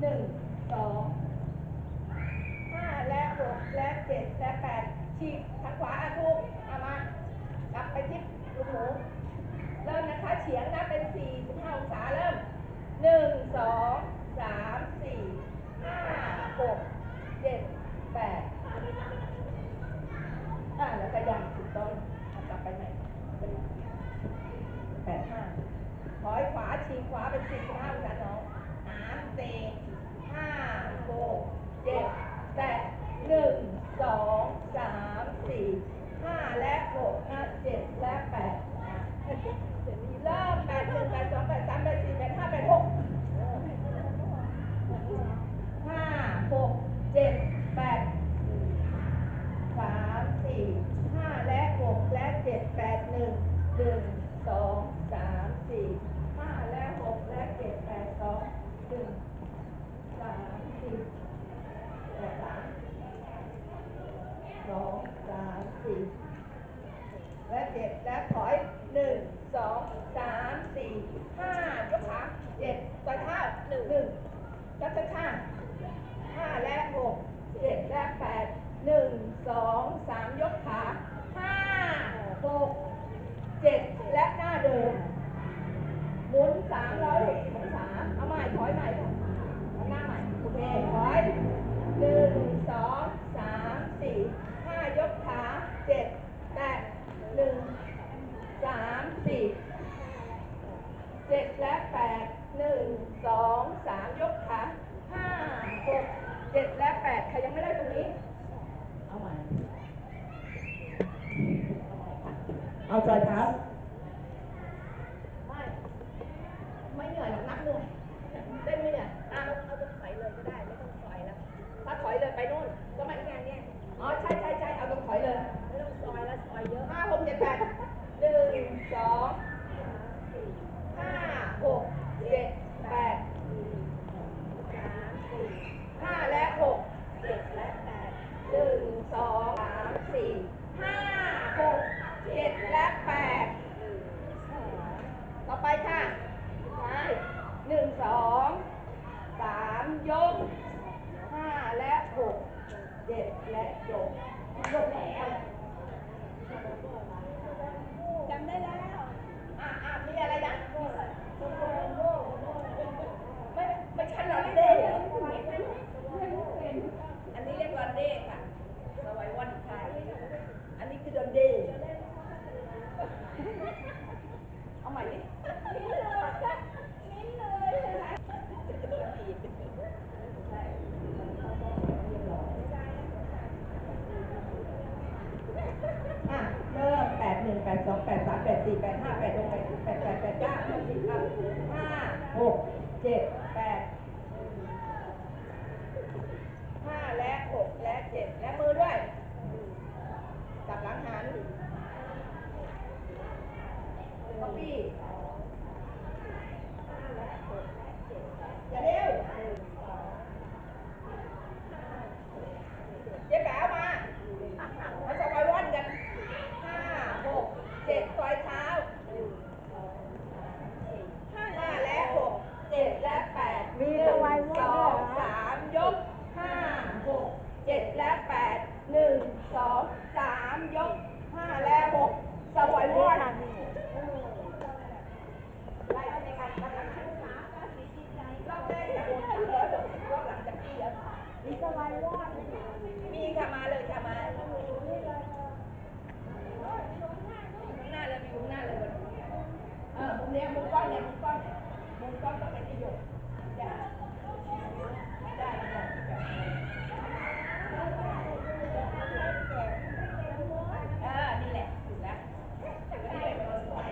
หนึ่งสองห้าและหกและเจ็ดและแปดฉีกทางขวาอะถูกเอามากลับไปที่ลูกหมู เริ่มนะคะเฉียงนะเป็นสี่สิบห้าองศาเริ่มหนึ่งสองสามสี่ห้าหกเจ็ดแปดอ่าแล้วก็ยังถูกต้องกลับไปใหม่เป็นแปดห้าถอยขวาฉีกขวาเป็นสี่ห้าองศาน้อง สามสี่ห้าหกเจ็ดแปดหนึ่งสองสามสี่ห้าและหกนะเจ็ดและแปดอะเริ่มแปดหนึ่งแปดสองแปดสามแปดสี่แปดห้าแปดหกห้าหกเจ็ดแปดสามสี่ห้าและหกและเจ็ดแปดหนึ่งหนึ่งสองสามสี่ห้าและหกและเจ็ดแปดสองห นึ่งสามสี่แปดสามสองสามสี่และเจ็ดและถอยหนึ่งสองสามสี่ห้ายกขาเจ็ดต่อยเท้าหนึ่งหนึ่งยัดข้างห้าและหกเจ็ดและแปดหนึ่งสองสามยกขาห้าหกเจ็ดและหน้าเดิมหมุนสามร้อยหก ถอยใหม่เอาหน้าใหม่ โอเคถอยหนึ่งสองสามสี่ห้ายกขาเจ็ดแปดหนึ่งสามสี่เจ็ดและแปดหนึ่งสองสามยกขาห้าหกเจ็ดและแปดใครยังไม่ได้ตรงนี้ เอาใหม่ เอาจอยเท้าไม่ ไม่เหนื่อยหรอกนักเหนื่อยเต้นไม่เหนื่อยอะเอาตรงถอยเลยก็ได้ไม่ต้องถอยแล้ว ถ้าถอยเลยไปนู่นก็มาที่งานเนี่ยอ๋อใช่ใช่ใช่เอาตรงถอยเลย ไม่ต้องซอยแล้วซอยเยอะห้าหกเจ็ดแปดหนึ่งสอง ห้าหกเจ็ดแปดห้าและหกเจ็ดและแปดหนึ่งสองสามสี่ห้าหกเจ็ดและแปดต่อไปค่ะใช่หนึ่งสองสามยกห้าและหกเจ็ดและยกยกแล้ว จำได้แล้ว อะอะมีอะไรนะไม่ไม่ใช่ลอนเด้เหรออันนี้เรียกลอนเด้ค่ะสวายวันไทยอันนี้คือดอนเด้เอาใหม่ดิมิ้นเลยมิ้นเลยอะเริ่มแปดหนึ่งแปดสองแปดสามแปดสี่แปดห้าแปดหกแปดเจ็ดแปดแปดแปดเก้าแปดสิบครับ ห้าหกเจ็ดแปดห้าและหกและเจ็ดและมือด้วยกลับหลังหันก๊อปปี้อย่าเร็วเจ๊แป๋วมามาสวายวันกันห้าหกเจ็ดซอยเท้าายวอดมีค่ะมาเลยค่ะมาอยู่ข้างหน้าเลยมีอยู่ข้างหน้าเลยวันนี้เออมุมเนี้ยมุมกล้องเนี่ยมุมกล้องเนี่ยมุมกล้องต้องเป็นประโยชน์ได้ได้ได้เออนี่แหละถูกแล้วนี่เป็นตัวสวย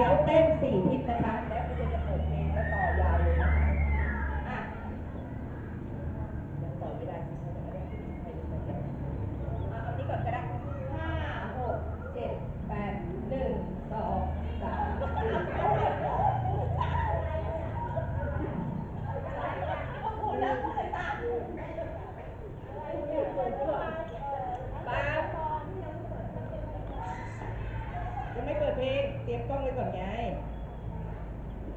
อะ เดี๋ยวเต้นสี่ทิศนะคะ แล้วก็จะเปิดเพลงแล้วต่อยาวเลยนะคะอะ ยังต่อไม่ได้เอาเอานี้ก่อนก็ได้ห้าหกเจ็ดแปดหนึ่งสองสามสี่เปล่ายังไม่เปิดเพลง เตรียมกล้องไว้ก่อนไง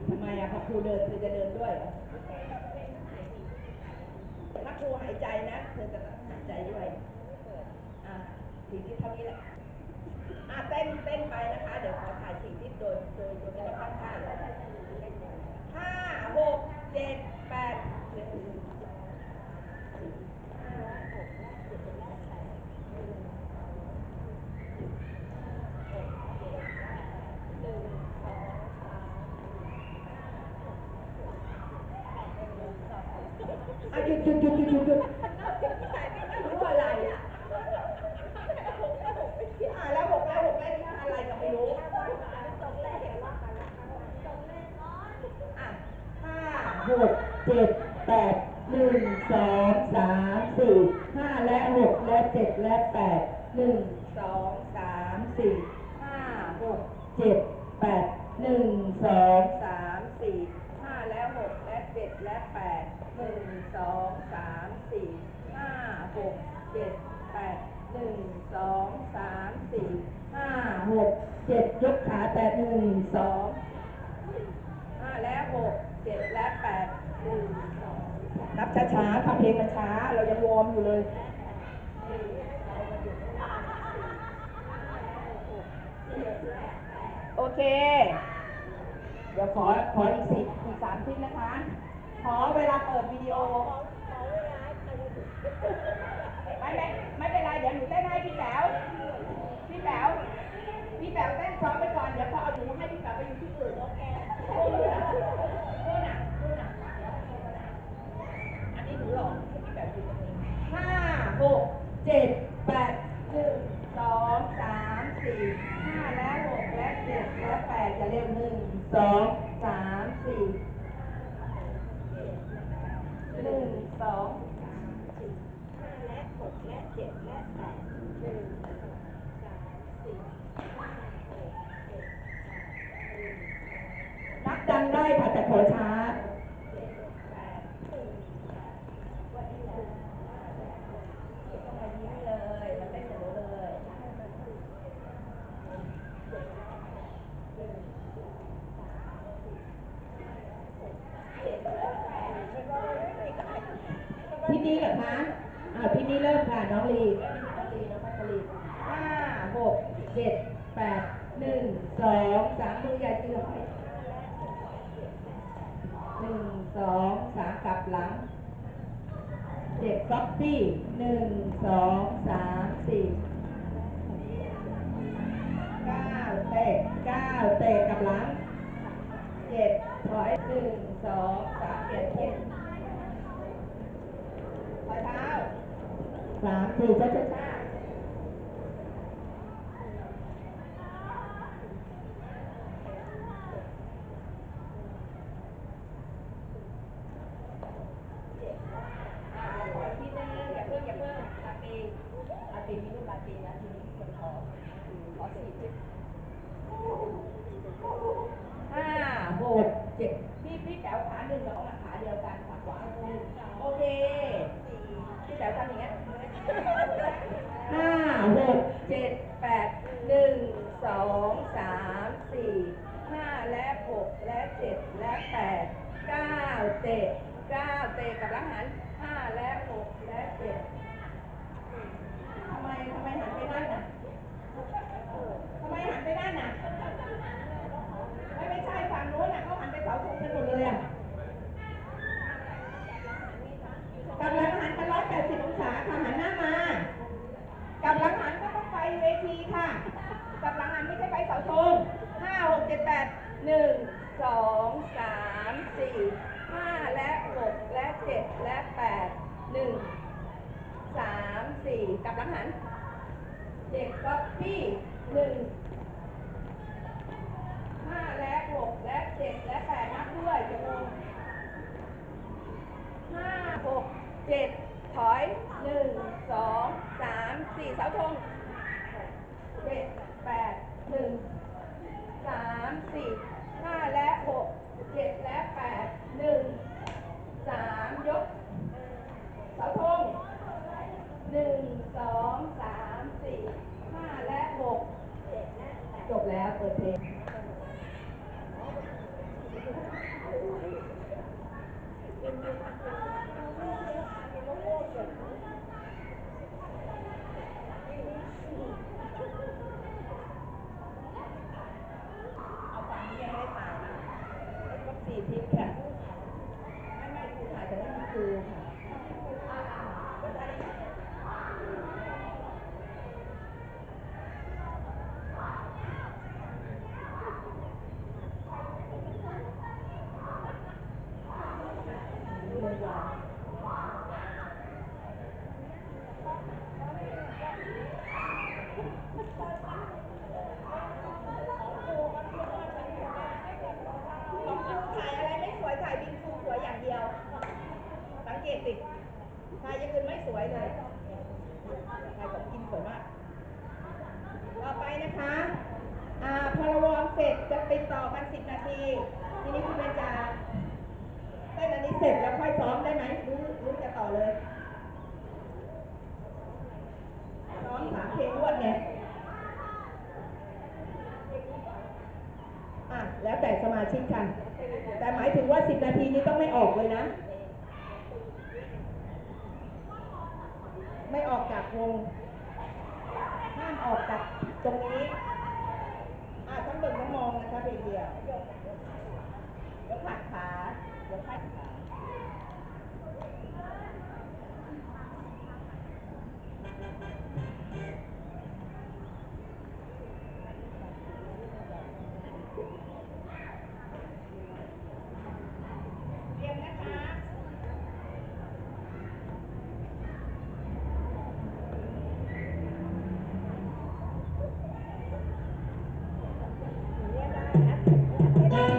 ทำไมอะพอครูเดินเธอจะเดินด้วยเหรอถ้าครูหายใจนะเธอจะหายใจด้วยอ่าสิ่งที่เท่านี้แหละอะเต้นเต้นไปนะคะ เดี๋ยวขอถ่ายสิ่งที่โดยโดยโดยไม่ต้องตั้งท่าห้าหกเจ็ดแปด อะหยุดหยุดหยุดหยุดหยุดหยุดอะไรอะอะแล้วหกแล้วหกแล้วนี่อะไรก็ไม่รู้อะห้าหกเจ็ดแปดหนึ่งสองสามสี่ห้าและหกและเจ็ดและแปดหนึ่งสองสามสี่ห้าหกเจ็ดแปดหนึ่งสองสามสี่ห้าและหกและเจ็ดและแปด หนึ่งสองสามสี่ห้าหกเจ็ดแปดหนึ่งสองสามสี่ห้าหกเจ็ดยกขาแต่หนึ่งสองห้าและหกเจ็ดและแปดหนึ่งสองนับช้าๆค่ะเพลงมันช้า เรายังวอร์มอยู่เลยโอเค เดี๋ยวขอขออีกสิบอีกสามชิ้นนะคะ ขอเวลาเปิดวิดีโอ ไม่ไม่ไม่เป็นไร เดี๋ยวหนูเต้นให้พี่แป๋วพี่แป๋วพี่แป๋วเต้นซ้อมไปก่อน เดี๋ยวพอเอาหนูให้พี่แป๋วไปอยู่ที่อื่นโอเคนู่นน่ะนู่นน่ะอันนี้หนูหลอกให้พี่แป๋วอยู่ตรงนี้ห้าหกเจ็ดแปดหนึ่งสองสามสี่ห้าและหกและเจ็ดและแปดจะเร็วหนึ่งสองสามสี่หนึ่งสอง นับดังได้ค่ะแต่ขอช้า ต้องมายิ้มเลยมาเต้นกับหนูเลย พี่นี่เหรอคะอ่าพี่นี่เริ่มค่ะน้องลีน้องลีน้องพัชรีห้าหกเจ็ดแปดหนึ่งสองสามมือใหญ่จือหอยหนึ่งสองสามกลับหลังเจ็ดก๊อปปี้หนึ่งสองสามสี่เก้าเตะเก้าเตะกลับหลังเจ็ดถอยหนึ่งสองสามเปลี่ยนเจ็ด ถอยเท้า สามสี่ช้าช้าช้าทีนึงอย่าเพิ่งอย่าเพิ่งลาตีลาตีมีลูกลาตีนะทีนี้มันขอขอสี่สิบห้าหกเจ็ดพี่พี่แป๋วขาหนึ่งกับขาเดียวกันขาขวาโอเคพี่แป๋วทำอย่างเงี้ย ห้าหกเจ็ดแปดหนึ่งสองสามสี่ห้าและหกและเจ็ดและแปดเก้าเตะเก้าเตะกับหลังหันห้าและหกและเจ็ดทำไมทำไมหันไปนั่นน่ะทำไมหันไปนั่นน่ะไม่ไม่ใช่ฝั่งโน้นน่ะเขาหันไปเสาธงกันหมดเลยอะ กำลังหันกันร้อยแปดสิบองศาค่ะหันหน้ามากับหลังหันก็ต้องไปเวทีค่ะกับหลังหันไม่ใช่ไปเสาธงห้าหกเจ็ดแปดหนึ่งสองสามสี่ห้าและหกและเจ็ดและแปดหนึ่งสามสี่กับหลังหันเจ็ดก๊อปปี้หนึ่งห้าและหกและเจ็ดและแปดนับด้วยจะงงห้าหก เจ็ดถอยหนึ่งสองสามสี่เสาธงเจ็ดแปดหนึ่งสามสี่ห้าและหกเจ็ดและแปดหนึ่งสามยกเสาธงหนึ่งสองสามสี่ห้าและหกจบแล้วเปิดเพลงเอาฝั่งนี้ยังไม่ได้ถ่ายนะแล้วก็สี่ทิศค่ะ ไม่ไม่ครูถ่ายแต่ไม่มีครูค่ะอ่าๆก็ได้เลยว่ะของครูถ่ายอะไรไม่สวยถ่ายบิงซูสวยอย่างเดียว สังเกตสิถ่ายอย่างอื่นไม่สวยเลยถ่ายของกินสวยมาก ต่อไปนะคะ อ่าพอเราวอร์มเสร็จจะไป ต่อกันสิบนาที ทีนี้คุณเบญจาเต้นอันนี้เสร็จแล้วค่อยซ้อมได้ไหมรือหรือจะต่อเลย ซ้อมสามเพลงรวดไงอะแล้วแต่สมาชิกค่ะ แต่หมายถึงว่าสิบนาทีนี้ต้องไม่ออกเลยนะ ไม่ออกจากวง ห้ามออกจากตรงนี้ ถ้าเดียวเดี๋ยวผัดขาเดี๋ยวผัดขา เ